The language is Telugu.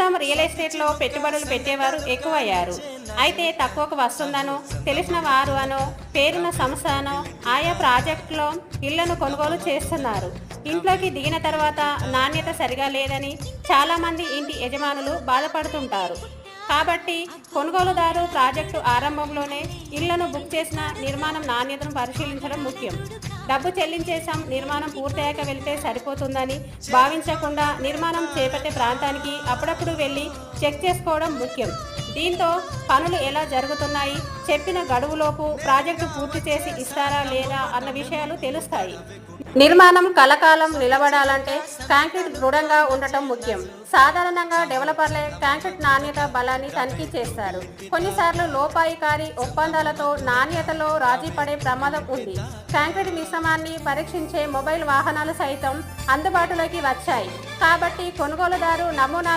మొత్తం రియల్ ఎస్టేట్లో పెట్టుబడులు పెట్టేవారు ఎక్కువయ్యారు. అయితే తక్కువకు వస్తుందనో తెలిసిన వారు అనో పేరున్న సంస్థ అనో ఆయా ప్రాజెక్టులో ఇళ్ళను కొనుగోలు చేస్తున్నారు. ఇంట్లోకి దిగిన తర్వాత నాణ్యత సరిగా లేదని చాలామంది ఇంటి యజమానులు బాధపడుతుంటారు. కాబట్టి కొనుగోలుదారు ప్రాజెక్టు ఆరంభంలోనే ఇళ్ళను బుక్ చేసిన నిర్మాణం నాణ్యతను పరిశీలించడం ముఖ్యం. డబ్బు చెల్లించేశాం నిర్మాణం పూర్తయ్యాక వెళితే సరిపోతుందని భావించకుండా నిర్మాణం చేపట్టే ప్రాంతానికి అప్పుడప్పుడు వెళ్ళి చెక్ చేసుకోవడం ముఖ్యం. దీంతో పనులు ఎలా జరుగుతున్నాయి చెప్పిన గడువులోపు ప్రాజెక్టు పూర్తి చేసి ఇస్తారా లేదా అన్న విషయాలు తెలుస్తాయి. నిర్మాణం కలకాలం నిలబడాలంటే కాంక్రీట్ దృఢంగా ఉండటం ముఖ్యం. సాధారణంగా డెవలపర్లే కాంక్రీట్ నాణ్యత బలాన్ని తనిఖీ చేస్తారు. కొన్నిసార్లు లోపాయికారి ఒప్పందాలతో నాణ్యతలో రాజీ పడే ప్రమాదం ఉంది. కాంక్రీట్ మిశ్రమాన్ని పరీక్షించే మొబైల్ వాహనాలు సైతం అందుబాటులోకి వచ్చాయి. కాబట్టి కొనుగోలుదారు నమూనా